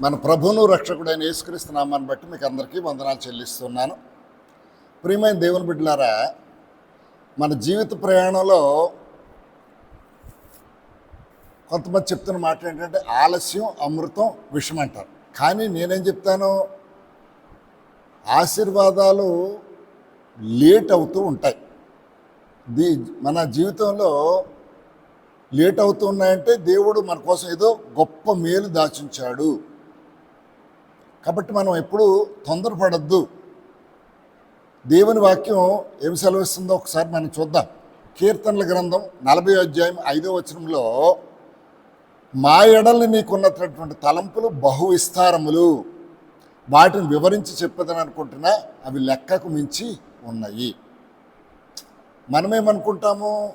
మన ప్రభువును రక్షకుడైన యేసుక్రీస్తు నామాన్ని బట్టి మీకు అందరికీ వందనాలు చెల్లిస్తున్నాను. ప్రియమైన దేవుని బిడ్డలారా మన జీవిత ప్రయాణంలో కొంతమంది చెప్తున్న మాట ఏంటంటే ఆలస్యం అమృతం విషం అంటారు. కానీ నేనేం చెప్తాను? ఆశీర్వాదాలు లేట్ అవుతూ ఉంటాయి. దీ మన జీవితంలో లేట్ అవుతూ ఉన్నాయంటే దేవుడు మన కోసం ఏదో గొప్ప మేలు దాచించాడు. కాబట్టి మనం ఎప్పుడు తొందరపడద్దు. దేవుని వాక్యం ఏమి సెలవిస్తుందో ఒకసారి మనం చూద్దాం. కీర్తనల గ్రంథం నలభై అధ్యాయం ఐదో వచనంలో మా ఎడల్ని నీకున్నటువంటి తలంపులు బహు విస్తారములు. వాటిని వివరించి చెప్పదని అనుకుంటున్నా అవి లెక్కకు మించి ఉన్నాయి. మనమేమనుకుంటాము?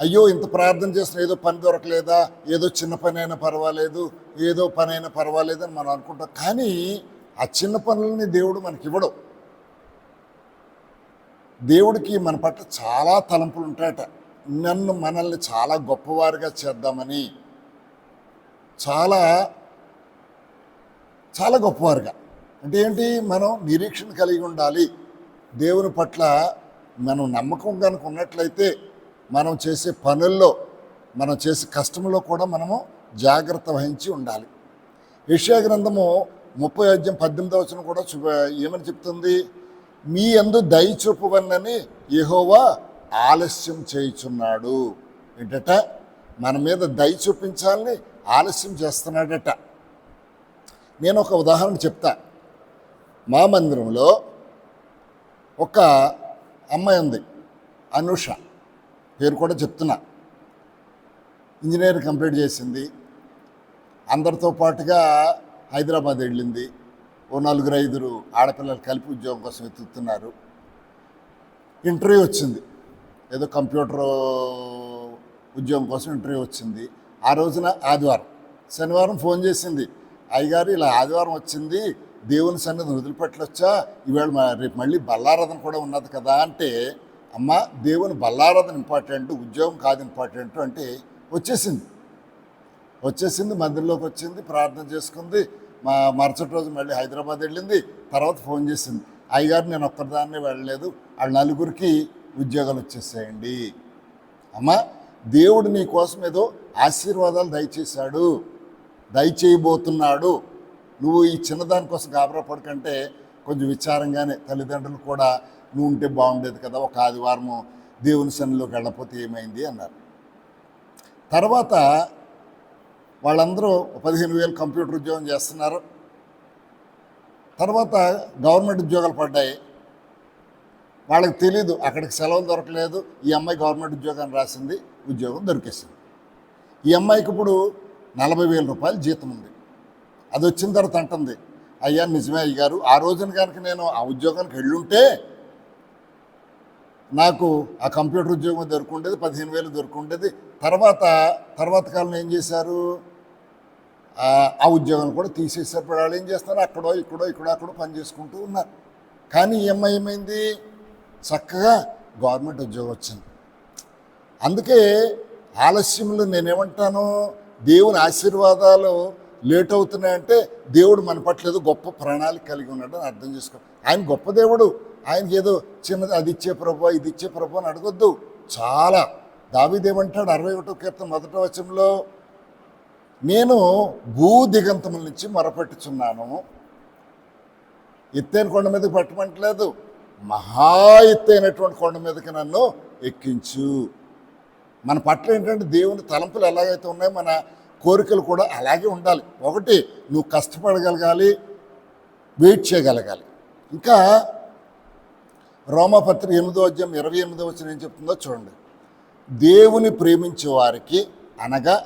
అయ్యో ఇంత ప్రార్థన చేసిన ఏదో పని దొరకలేదా? ఏదో చిన్న పని అయినా పర్వాలేదు ఏదో పని అయినా పర్వాలేదు అని మనం అనుకుంటాం. కానీ ఆ చిన్న పనులని దేవుడు మనకి ఇవ్వడు. దేవుడికి మన పట్ల చాలా తలంపులు ఉంటాయట. నన్ను మనల్ని చాలా గొప్పవారిగా చేద్దామని. చాలా చాలా గొప్పవారుగా. అంటే ఏంటి? మనం నిరీక్షణ కలిగి ఉండాలి. దేవుని పట్ల మనం నమ్మకం కనుక ఉన్నట్లయితే మనం చేసే పనుల్లో మనం చేసే కష్టంలో కూడా మనము జాగ్రత్త వహించి ఉండాలి. యెషయా గ్రంథము ముప్పై అధ్యాయం పద్దెనిమిది వచ్చిన కూడా చూప ఏమని చెప్తుంది? మీ అందు దయ చూపవన్నని యెహోవా ఆలస్యం చేయుచున్నాడు ఏంటట? మన మీద దయ చూపించాలని ఆలస్యం చేస్తున్నాడట. నేను ఒక ఉదాహరణ చెప్తా. మా మందిరంలో ఒక అమ్మాయి ఉంది అనుష. పేరు కూడా చెప్తున్నా. ఇంజనీర్ కంప్లీట్ చేసింది. అందరితో పాటుగా హైదరాబాద్ వెళ్ళింది. ఓ నలుగురు ఐదురు ఆడపిల్లలు కలిపి ఉద్యోగం కోసం వెతుకుతున్నారు. ఇంటర్వ్యూ వచ్చింది. ఏదో కంప్యూటర్ ఉద్యోగం కోసం ఇంటర్వ్యూ వచ్చింది. ఆ రోజున ఆదివారం శనివారం ఫోన్ చేసింది. అయ్యగారు ఇలా ఆదివారం వచ్చింది. దేవుని సన్నిధి వదిలిపెట్టలొచ్చా ఈవేళ మ- రేపు మళ్ళీ బల్లారాధన కూడా ఉన్నది కదా అంటే అమ్మ దేవుని బల్లారాధన ఇంపార్టెంట్ ఉద్యోగం కాదు ఇంపార్టెంట్ అంటే వచ్చేసింది. వచ్చేసింది మందిరంలోకి వచ్చింది ప్రార్థన చేసుకుంది. మా మరుసటి రోజు మళ్ళీ హైదరాబాద్ వెళ్ళింది. తర్వాత ఫోన్ చేసింది. అయ్యగారు నేను ఒక్కదాన్నే వెళ్ళలేదు. వాళ్ళ నలుగురికి ఉద్యోగాలు వచ్చేసేయండి. అమ్మా దేవుడు నీ కోసం ఏదో ఆశీర్వాదాలు దయచేశాడు. దయచేయబోతున్నాడు. నువ్వు ఈ చిన్నదానికోసం గాబరా పడకంటే కొంచెం విచారంగానే తల్లిదండ్రులు కూడా నువ్వు ఉంటే బాగుండేది కదా ఒక ఆదివారము దేవుని సన్నిలోకి వెళ్ళకపోతే ఏమైంది అన్నారు. తర్వాత వాళ్ళందరూ పదిహేను వేలు కంప్యూటర్ ఉద్యోగం చేస్తున్నారు. తర్వాత గవర్నమెంట్ ఉద్యోగాలు పడ్డాయి. వాళ్ళకి తెలీదు అక్కడికి సెలవులు దొరకలేదు. ఈ అమ్మాయి గవర్నమెంట్ ఉద్యోగాన్ని రాసింది ఉద్యోగం దొరికేసింది. ఈ అమ్మాయికి ఇప్పుడు నలభై వేల రూపాయలు జీతం ఉంది. అది వచ్చిన తర్వాత అంటుంది అయ్యా నిజమే అయ్యారు ఆ రోజున కనుక నేను ఆ ఉద్యోగానికి వెళ్ళుంటే నాకు ఆ కంప్యూటర్ ఉద్యోగం దొరుకుండేది పదిహేను వేలు దొరుకుండేది. తర్వాత తర్వాత కాలంలో ఏం చేశారు? ఆ ఉద్యోగం కూడా తీసేసారు వాళ్ళు ఏం చేస్తారు అక్కడో ఇక్కడో ఇక్కడో అక్కడో పని చేసుకుంటూ ఉన్నారు. కానీ ఈ అమ్మాయి ఏమైంది? చక్కగా గవర్నమెంట్ ఉద్యోగం వచ్చింది. అందుకే ఆలస్యంలో నేనేమంటాను? దేవుని ఆశీర్వాదాలు లేట్ అవుతున్నాయంటే దేవుడు మన పట్ల ఏదో గొప్ప ప్రణాళిక కలిగి ఉన్నాడు అని అర్థం చేసుకో. ఆయన గొప్ప దేవుడు. ఆయనకి ఏదో చిన్నది అది ఇచ్చే ప్రభు ఇది ఇచ్చే ప్రభు అని అడగొద్దు. చాలా. దావిదేమంటాడు అరవై ఒకటో కీర్తన మొదట వచనంలో నేను భూ దిగంతముల నుంచి మొరపెట్టుచున్నాను. ఎత్తైన కొండ మీదకి పట్టమంటలేదు. మహా ఎత్తైనటువంటి కొండ మీదకి నన్ను ఎక్కించు. మన పట్ల ఏంటంటే దేవుని తలంపులు ఎలాగైతే ఉన్నాయో మన కోరికలు కూడా అలాగే ఉండాలి. ఒకటి నువ్వు కష్టపడగలగాలి వెయిట్ చేయగలగాలి. ఇంకా రోమపత్రి ఎనిమిదో అధ్యాయం ఇరవై ఎనిమిదో వచ్చిన ఏం చెప్తుందో చూడండి. దేవుని ప్రేమించే వారికి అనగా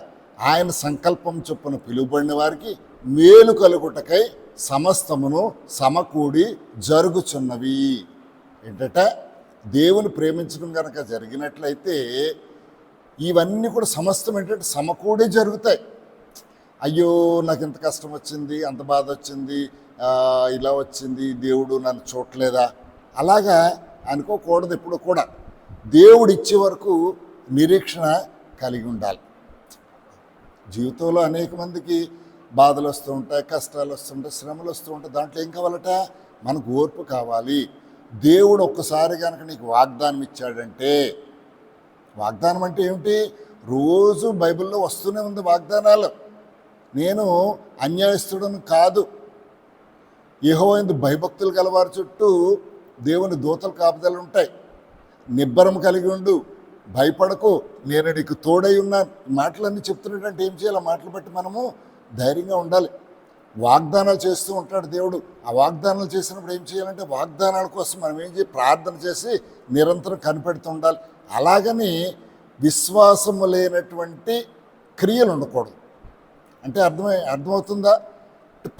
ఆయన సంకల్పం చొప్పున పిలువబడిన వారికి మేలు కలుగుటకై సమస్తమును సమకూడి జరుగుచున్నవి. ఏంటట? దేవుని ప్రేమించడం కనుక జరిగినట్లయితే ఇవన్నీ కూడా సమస్తం ఏంటంటే సమకూడి జరుగుతాయి. అయ్యో నాకు ఇంత కష్టం వచ్చింది అంత బాధ వచ్చింది ఇలా వచ్చింది దేవుడు నన్ను చూడలేదా అలాగా అనుకోకూడదు ఎప్పుడు కూడా. దేవుడు ఇచ్చే వరకు నిరీక్షణ కలిగి ఉండాలి. జీవితంలో అనేక మందికి బాధలు వస్తూ ఉంటాయి కష్టాలు వస్తుంటాయి శ్రమలు వస్తూ ఉంటాయి. దాంట్లో ఏం కావాలట? మనకు ఓర్పు కావాలి. దేవుడు ఒక్కసారి కనుక నీకు వాగ్దానం ఇచ్చాడంటే వాగ్దానం అంటే ఏమిటి? రోజు బైబిల్లో వస్తూనే ఉంది వాగ్దానాలు. నేను అన్యాయస్తుడను కాదు. యెహోవాయందు భయభక్తులు గలవారి చుట్టూ దేవుని దూతలు కాపుదలు ఉంటాయి. నిబ్బరం కలిగి ఉండు భయపడకు నేను నీకు తోడై ఉన్నాను మాటలన్నీ చెప్తున్నాడంటే ఏం చేయాలి? మాటలు బట్టి మనము ధైర్యంగా ఉండాలి. వాగ్దానాలు చేస్తూ ఉంటాడు దేవుడు. ఆ వాగ్దానాలు చేసినప్పుడు ఏం చేయాలంటే వాగ్దానాల కోసం మనం ఏం చేయాలి ప్రార్థన చేసి నిరంతరం కనిపెడుతూ ఉండాలి. అలాగని విశ్వాసము లేనటువంటి క్రియలు ఉండకూడదు. అంటే అర్థమై అర్థమవుతుందా?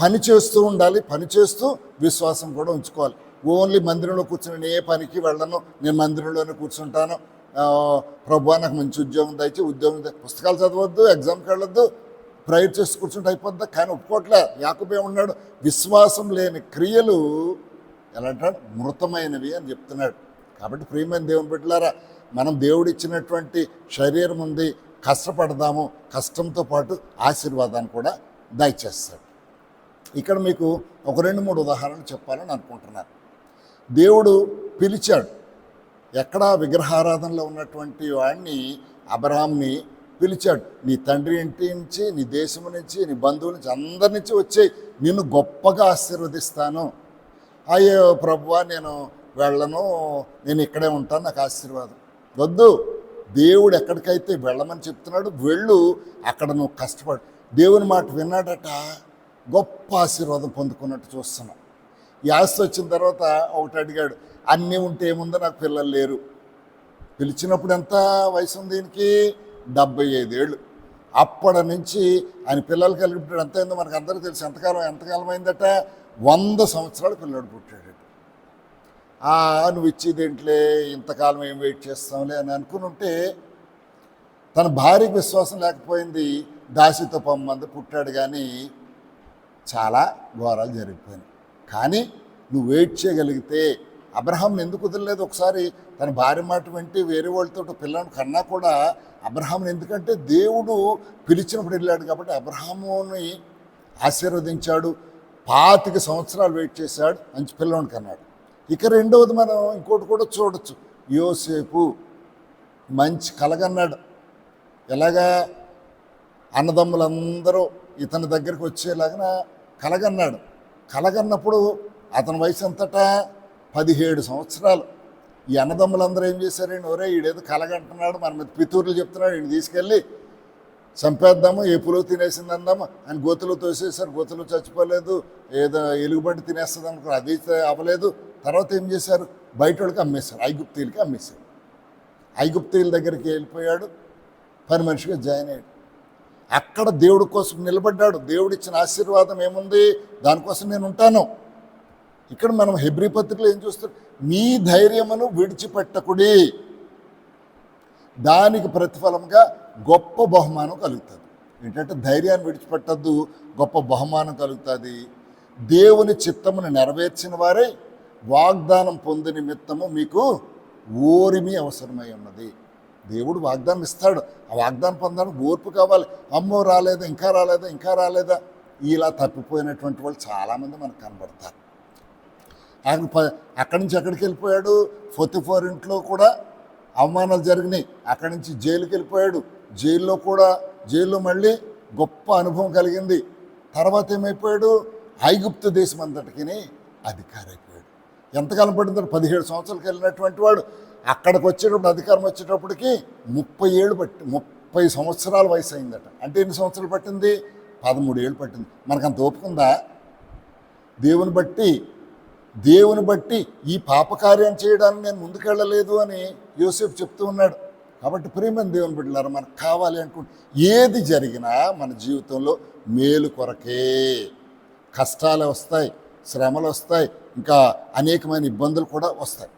పని చేస్తూ ఉండాలి. పని చేస్తూ విశ్వాసం కూడా ఉంచుకోవాలి. ఓన్లీ మందిరంలో కూర్చుని నేను ఏ పనికి వెళ్ళను నేను మందిరంలోనే కూర్చుంటాను. ప్రభు నాకు మంచి ఉద్యోగం దయచి ఉద్యోగం పుస్తకాలు చదవద్దు ఎగ్జామ్కి వెళ్ళొద్దు ప్రేయర్ చేసి కూర్చుంటే అయిపోద్దా? కానీ ఒప్పుకోట్లే. యాకబే ఉన్నాడు విశ్వాసం లేని క్రియలు ఎలా అంటాడు? మృతమైనవి అని చెప్తున్నాడు. కాబట్టి ప్రియమైన దేవుని బిడ్డలారా మనం దేవుడు ఇచ్చినటువంటి శరీరం ఉంది కష్టపడదాము కష్టంతో పాటు ఆశీర్వాదాన్ని కూడా దయచేస్తాడు. ఇక్కడ మీకు ఒక రెండు మూడు ఉదాహరణలు చెప్పాలని అనుకుంటున్నాను. దేవుడు పిలిచాడు. ఎక్కడ విగ్రహారాధనలో ఉన్నటువంటి వాడిని అబ్రహాంని పిలిచాడు. నీ తండ్రి ఇంటి నుంచి నీ దేశం నుంచి నీ బంధువుల నుంచి అందరి నుంచి వచ్చి నిన్ను గొప్పగా ఆశీర్వదిస్తాను. అయ్యో ప్రభువా నేను వెళ్ళను. నేను ఇక్కడే ఉంటాను. నాకు ఆశీర్వాదం. వద్దు. దేవుడు ఎక్కడికైతే వెళ్ళమని చెప్తున్నాడు వెళ్ళు. అక్కడ నువ్వు కష్టపడు. దేవుని మాట విన్నాడట. గొప్ప ఆశీర్వాదం పొందుకున్నట్టు చూస్తున్నావు యాస్ వచ్చిన తర్వాత ఒకటి అడిగాడు అన్నీ ఉంటే ఏముందో? నాకు పిల్లలు లేరు. పిలిచినప్పుడు ఎంత వయసు ఉంది దీనికి డెబ్బై ఐదేళ్ళు అప్పటి నుంచి ఆయన పిల్లలు కలిపి ఎంత అయిందో మనకు అందరికీ తెలుసు. ఎంతకాలం ఎంతకాలం అయిందట? వంద సంవత్సరాలు పిల్లడు పుట్టాడు. ఆ నువ్వు ఇచ్చేదేంట్లే ఇంతకాలం ఏం వెయిట్ చేస్తాంలే అని అనుకుని ఉంటే తన భార్యకు విశ్వాసం లేకపోయింది. దాసితో పొమ్మంది పుట్టాడు కానీ చాలా ఘోరాలు జరిగిపోయినాయి. కానీ నువ్వు వెయిట్ చేయగలిగితే అబ్రహాం ఎందుకు వదలలేదు? ఒకసారి తన భార్య మాట వెంటి వేరే వాళ్ళతో పిల్లని కన్నా కూడా అబ్రహాం ఎందుకంటే దేవుడు పిలిచినప్పుడు వెళ్ళాడు కాబట్టి అబ్రహాముని ఆశీర్వదించాడు. పాతిక సంవత్సరాలు వెయిట్ చేశాడు. మంచి పిల్లోని కన్నాడు ఇక రెండవది మనం ఇంకోటి కూడా చూడొచ్చు. యోసేపు మంచి కలగన్నాడు ఎలాగా? అన్నదమ్ములందరూ ఇతని దగ్గరికి వచ్చేలాగా కలగన్నాడు కలగన్నప్పుడు అతని వయసు ఎంతటా పదిహేడు సంవత్సరాలు. ఈ అన్నదమ్ములందరూ ఏం చేశారండి ఒరే ఈడేదో కలగంటున్నాడు మన మీద పితూరులు చెప్తున్నాడు ఈయన తీసుకెళ్ళి చంపేద్దాము ఏ పులుగు తినేసింది అందాము అని గోతులు తోసేసారు గోతులు చచ్చిపోలేదు ఏదో ఎలుగుబంటి తినేస్తుంది అనుకో అది అవ్వలేదు. తర్వాత ఏం చేశారు? బయట వాళ్ళకి అమ్మేశారు ఐగుప్తీలకి అమ్మేశారు. ఐగుప్తీల దగ్గరికి వెళ్ళిపోయాడు. పని మనిషిగా జాయిన్ అయ్యాడు. అక్కడ దేవుడి కోసం నిలబడ్డాడు. దేవుడిచ్చిన ఆశీర్వాదం ఏముంది? దానికోసం నేను ఉంటాను. ఇక్కడ మనం హెబ్రి పత్రికలో ఏం చూస్తాం? మీ ధైర్యమును విడిచిపెట్టకుడి. దానికి ప్రతిఫలంగా గొప్ప బహుమానం కలుగుతుంది. ఏంటంటే ధైర్యాన్ని విడిచిపెట్టద్దు గొప్ప బహుమానం కలుగుతుంది. దేవుని చిత్తమును నెరవేర్చిన వారే వాగ్దానం పొంది నిమిత్తము మీకు ఓరిమి అవసరమై ఉన్నది. దేవుడు వాగ్దానం ఇస్తాడు. ఆ వాగ్దానం పొందడానికి ఓర్పు కావాలి. అమ్మో రాలేదా? ఇంకా రాలేదా? ఇంకా రాలేదా? ఇలా తప్పిపోయినటువంటి వాళ్ళు చాలామంది మనకు కనబడతారు. ఆయన ప- అక్కడి నుంచి ఎక్కడికి వెళ్ళిపోయాడు? ఫోర్ ఇంట్లో కూడా అవమానాలు జరిగినాయి. అక్కడి నుంచి జైలుకి వెళ్ళిపోయాడు. జైల్లో కూడా జైల్లో మళ్ళీ గొప్ప అనుభవం కలిగింది. తర్వాత ఏమైపోయాడు? ఐగుప్తు దేశం అంతటికి అధికారి అయిపోయాడు ఎంతకాలం పడిందో పదిహేడు సంవత్సరాలకు వెళ్ళినటువంటి వాడు. అక్కడికి వచ్చేటప్పుడు అధికారం వచ్చేటప్పటికి ముప్పై ఏళ్ళు పట్టి ముప్పై సంవత్సరాల వయసు అయిందట అంటే ఎన్ని సంవత్సరాలు పట్టింది? పదమూడు ఏళ్ళు పట్టింది. మనకు అంత ఓపుకుందా దేవుని బట్టి దేవుని బట్టి ఈ పాపకార్యం చేయడానికి నేను ముందుకెళ్ళలేదు అని యోసేపు చెప్తూ ఉన్నాడు. కాబట్టి ప్రేమని దేవుని బిడ్డలారా మనకు కావాలి అనుకుంటే ఏది జరిగినా మన జీవితంలో మేలు కొరకే. కష్టాలు వస్తాయి శ్రమలు వస్తాయి ఇంకా అనేకమైన ఇబ్బందులు కూడా వస్తాయి.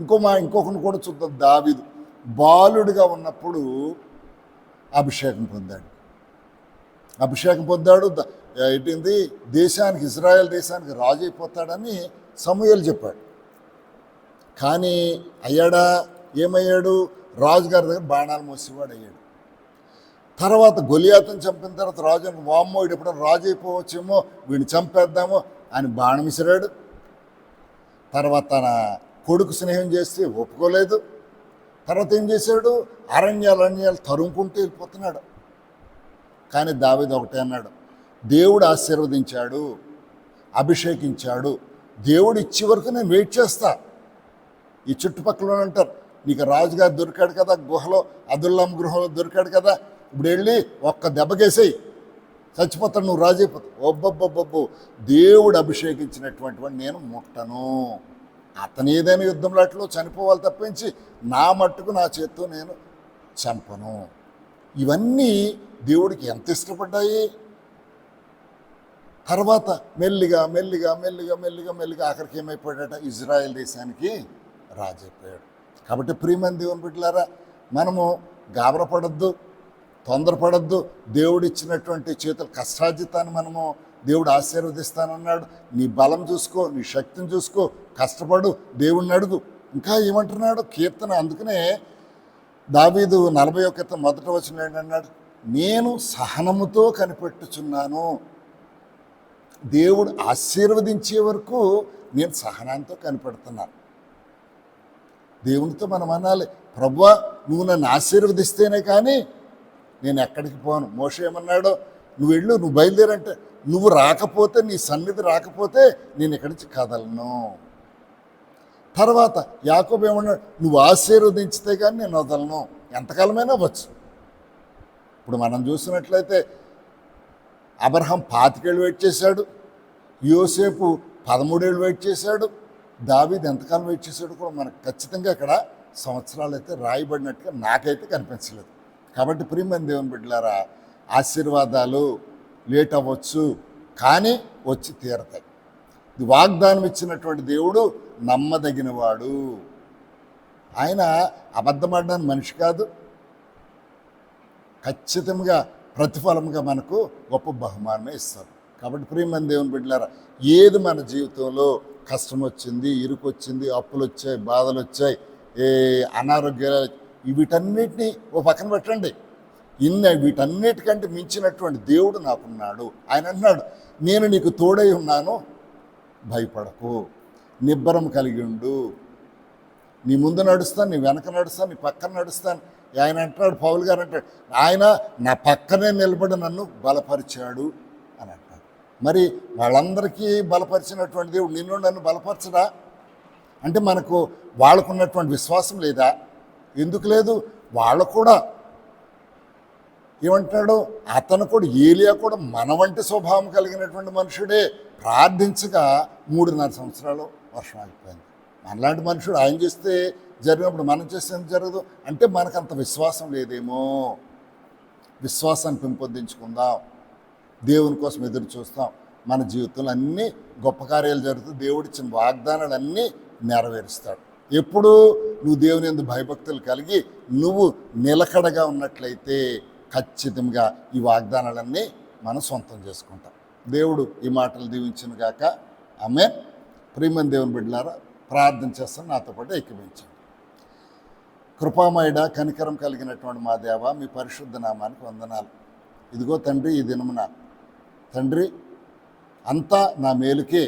ఇంకో మా ఇంకొకరిని కూడా చూద్దాం. దావిదు బాలుడిగా ఉన్నప్పుడు అభిషేకం పొందాడు. అభిషేకం పొందాడు. ద- ఏంటింది? దేశానికి ఇజ్రాయెల్ దేశానికి రాజు అయిపోతాడని సమూహలు చెప్పాడు. కానీ అయ్యాడా? ఏమయ్యాడు? రాజుగారి దగ్గర బాణాలు మోసేవాడు అయ్యాడు. తర్వాత గొలియాతను చంపిన తర్వాత రాజు అని వామ్మో వీడు ఎప్పుడో రాజు అయిపోవచ్చేమో వీడిని చంపేద్దామో అని బాణం విసిరాడు. తర్వాత తన కొడుకు స్నేహం చేస్తే ఒప్పుకోలేదు. తర్వాత ఏం చేశాడు? అరణ్యాలు అరణ్యాలు తరుముకుంటూ వెళ్ళిపోతున్నాడు. కానీ దావేది ఒకటే అన్నాడు దేవుడు ఆశీర్వదించాడు అభిషేకించాడు. దేవుడు ఇచ్చే వరకు నేను వెయిట్ చేస్తా. ఈ చుట్టుపక్కల అంటారు నీకు రాజుగారు దొరికాడు కదా గుహలో అదుల్లాం గృహంలో దొరికాడు కదా ఇప్పుడు వెళ్ళి ఒక్క దెబ్బకేసేయి. చచ్చిపోతాడు నువ్వు రాజైపోతావు. ఒబ్బబ్బబ్బబ్బు దేవుడు అభిషేకించినటువంటి వాడిని నేను ముట్టను. అతను ఏదైనా యుద్ధంలో అట్లో చనిపోవాలి తప్పించి నా మట్టుకు నా చేత్తో నేను చంపను. ఇవన్నీ దేవుడికి ఎంత ఇష్టపడ్డాయి? తర్వాత మెల్లిగా మెల్లిగా మెల్లిగా మెల్లిగా మెల్లిగా ఆఖరికి ఏమైపోయాడట? ఇజ్రాయెల్ దేశానికి రాజైపోయాడు. కాబట్టి ప్రియమని దేవుని బిడ్డలారా మనము గాబరపడద్దు తొందరపడద్దు. దేవుడిచ్చినటువంటి చేతుల కష్టార్జితాన్ని మనము దేవుడు ఆశీర్వదిస్తానన్నాడు. నీ బలం చూసుకో నీ శక్తిని చూసుకో కష్టపడు దేవుణ్ణి అడుగు. ఇంకా ఏమంటున్నాడు? కీర్తన అందుకనే దావీదు నలభై ఒకటి మొదట వచ్చిన అన్నాడు నేను సహనముతో కనిపెట్టుచున్నాను. దేవుడు ఆశీర్వదించే వరకు నేను సహనంతో కనిపెడుతున్నాను దేవునితో మనం అనాలి. ప్రభా నువ్వు నన్ను ఆశీర్వదిస్తేనే కానీ నేను ఎక్కడికి పోను. మోష ఏమన్నాడు? నువ్వు వెళ్ళు నువ్వు బయలుదేరంటే నువ్వు రాకపోతే నీ సన్నిధి రాకపోతే నేను ఇక్కడి నుంచి కదలను? తర్వాత యాకోబు ఏమన్నాడు? నువ్వు ఆశీర్వదించితే కానీ నేను వదలను. ఎంతకాలమైనా వచ్చు ఇప్పుడు మనం చూసినట్లయితే అబ్రహం పాతికేళ్ళు వెయిట్ చేశాడు. యోసేపు పదమూడేళ్ళు వెయిట్ చేశాడు. దావీద్ ఎంతకాలం వెయిట్ చేశాడు కూడా మనకు ఖచ్చితంగా అక్కడ సంవత్సరాలు అయితే రాయబడినట్టుగా నాకైతే కనిపించలేదు. కాబట్టి ప్రియమైన దేవుని బిడ్డలారా ఆశీర్వాదాలు లేట్ అవ్వచ్చు. కానీ వచ్చి తీరతాయి. ఇది వాగ్దానం ఇచ్చినటువంటి దేవుడు నమ్మదగినవాడు. ఆయన అబద్ధమాడడానికి మనిషి కాదు. ఖచ్చితంగా ప్రతిఫలంగా మనకు గొప్ప బహుమానమే ఇస్తారు కాబట్టి ప్రియమని దేవుని బిడ్డలారా ఏది మన జీవితంలో కష్టం వచ్చింది ఇరుకు వచ్చింది అప్పులు వచ్చాయి బాధలు వచ్చాయి ఏ అనారోగ్యాలు వీటన్నిటిని ఓ పక్కన పెట్టండి. ఇన్న వీటన్నిటికంటే మించినటువంటి దేవుడు నాకున్నాడు. ఆయన అంటున్నాడు నేను నీకు తోడై ఉన్నాను భయపడకు. నిబ్బరం కలిగి ఉండు. నీ ముందు నడుస్తాను నీ వెనక నడుస్తాను నీ పక్కన నడుస్తాను. ఆయన అంటున్నాడు పౌల్ గారు అంటాడు ఆయన నా పక్కనే నిలబడి నన్ను బలపరిచాడు. అని అంటాడు మరి వాళ్ళందరికీ బలపరిచినటువంటి దేవుడు నిన్ను నన్ను బలపరచడా? అంటే మనకు వాళ్ళకున్నటువంటి విశ్వాసం లేదా? ఎందుకు లేదు? వాళ్ళు కూడా ఏమంటాడు? అతను కూడా ఏలియా కూడా మన వంటి స్వభావం కలిగినటువంటి మనుషుడే. ప్రార్థించగా మూడున్నర సంవత్సరాలు వర్షం ఆగిపోయింది. మనలాంటి మనుషుడు ఆయన చేస్తే జరిగినప్పుడు మనం చేస్తే ఎందుకు జరగదు? అంటే మనకు అంత విశ్వాసం లేదేమో. విశ్వాసాన్ని పెంపొందించుకుందాం. దేవుని కోసం ఎదురు చూస్తాం. మన జీవితంలో అన్ని గొప్ప కార్యాలు జరుగుతాయి. దేవుడిచ్చిన వాగ్దానాలు అన్నీ నెరవేరుస్తాడు. ఎప్పుడు నువ్వు దేవుని ఎందు భయభక్తులు కలిగి నువ్వు నిలకడగా ఉన్నట్లయితే ఖచ్చితంగా ఈ వాగ్దానాలన్నీ మనం సొంతం చేసుకుంటాం. దేవుడు ఈ మాటలు దీవించిన గాక. ఆమె ప్రియమని దేవుని బిడ్డలారా ప్రార్థన చేస్తాను నాతో పాటు ఎక్కిపించండి కృపామయుడ కనికరం కలిగినటువంటి మా దేవ మీ పరిశుద్ధ నామానికి వందనాలు. ఇదిగో తండ్రి ఈ దినమున తండ్రి అంతా నా మేలుకే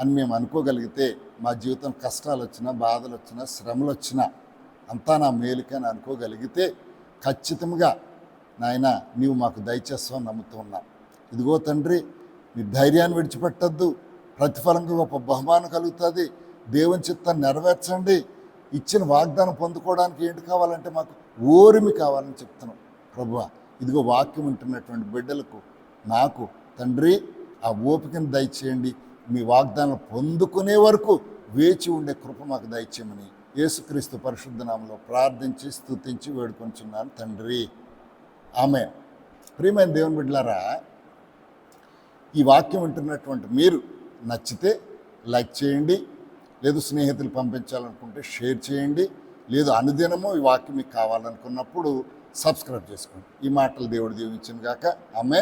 అని మేము అనుకోగలిగితే మా జీవితం కష్టాలు వచ్చినా బాధలు వచ్చినా శ్రమలు వచ్చినా అంతా నా మేలుకే అని అనుకోగలిగితే ఖచ్చితంగా నాయన నీవు మాకు దయచేస్తావు నమ్ముతూ ఉన్నాం. ఇదిగో తండ్రి మీ ధైర్యాన్ని విడిచిపెట్టద్దు. ప్రతిఫలంగా గొప్ప బహుమానం కలుగుతుంది. దేవుని చిత్తాన్ని నెరవేర్చండి. ఇచ్చిన వాగ్దానం పొందుకోవడానికి ఏంటి కావాలంటే మాకు ఓరిమి కావాలని చెప్తున్నాం. ప్రభు ఇదిగో వాక్యం ఉంటున్నటువంటి బిడ్డలకు నాకు తండ్రి ఆ ఓపికను దయచేయండి. మీ వాగ్దానం పొందుకునే వరకు వేచి ఉండే కృప మాకు దయచేయమని యేసుక్రీస్తు పరిశుద్ధ నామంలో ప్రార్థించి స్తుతించి వేడుకొంచున్నాను తండ్రి. ఆమె ప్రియమైన దేవుని బిడ్డలారా ఈ వాక్యం వింటున్నటువంటి మీరు నచ్చితే లైక్ చేయండి లేదు స్నేహితులు పంపించాలనుకుంటే షేర్ చేయండి లేదు అనుదినము ఈ వాక్యం మీకు కావాలనుకున్నప్పుడు సబ్స్క్రైబ్ చేసుకోండి. ఈ మాటలు దేవుడు దీవించిన గాక. ఆమె